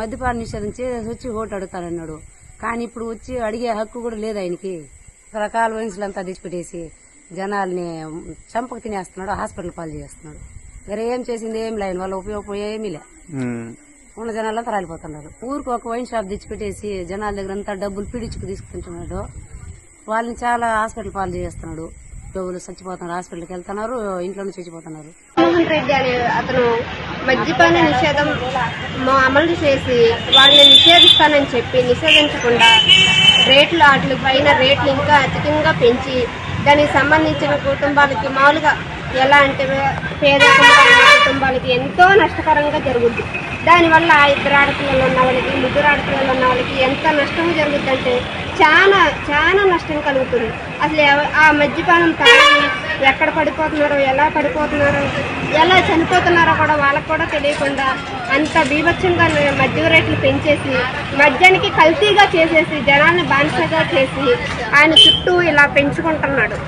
మద్యపాన నిషేధం చేసి వచ్చి ఓటు అడుగుతానన్నాడు. కానీ ఇప్పుడు వచ్చి అడిగే హక్కు కూడా లేదు ఆయనకి. రకాల వయసులంతా తెచ్చిపెట్టేసి జనాల్ని చంపకు తినేస్తున్నాడు హాస్పిటల్ పాలు చేస్తున్నాడు. వేరే ఏం చేసింది ఏం లేదు వాళ్ళ ఉపయోగం ఏమీ లే. ఉన్న జనాలంతా రాలిపోతున్నారు. ఊరికి ఒక వైన్ షాప్ తెచ్చిపెట్టేసి జనాల దగ్గర అంతా డబ్బులు పిడిచుకు తీసుకుంటున్నాడు. వాళ్ళని చాలా హాస్పిటల్ పాలు చేస్తున్నాడు. డబ్బులు చచ్చిపోతున్నారు హాస్పిటల్కి వెళ్తున్నారు ఇంట్లోనే చచ్చిపోతున్నారు మోహన్ రెడ్డి అనే అతను మద్యపాన నిషేధం అమలు చేసి వాళ్ళని నిషేధిస్తానని చెప్పి నిషేధించకుండా రేట్లు వాటి పైన రేట్లు ఇంకా అధికంగా పెంచి దానికి సంబంధించిన కుటుంబాలకి మామూలుగా ఎలా అంటే పేద కుటుంబాలకి ఎంతో నష్టకరంగా జరుగుద్ది. దానివల్ల ఆ ఇద్దరు ఆడపిల్లలు ఉన్న వాళ్ళకి ముగ్గురు ఆడపిల్లలు ఉన్న వాళ్ళకి ఎంత నష్టం జరుగుద్దంటే చాలా చాలా నష్టం కలుగుతుంది. అసలు ఆ మద్యపానం తాగి ఎక్కడ పడిపోతున్నారో ఎలా పడిపోతున్నారో ఎలా చనిపోతున్నారో కూడా వాళ్ళకు కూడా తెలియకుండా అంత బీభత్సంగా మద్యం రేట్లు పెంచేసి మద్యానికి కల్తీగా చేసేసి జనాల్ని బానిసగా చేసి ఆయన చుట్టూ ఇలా పెంచుకుంటున్నాడు.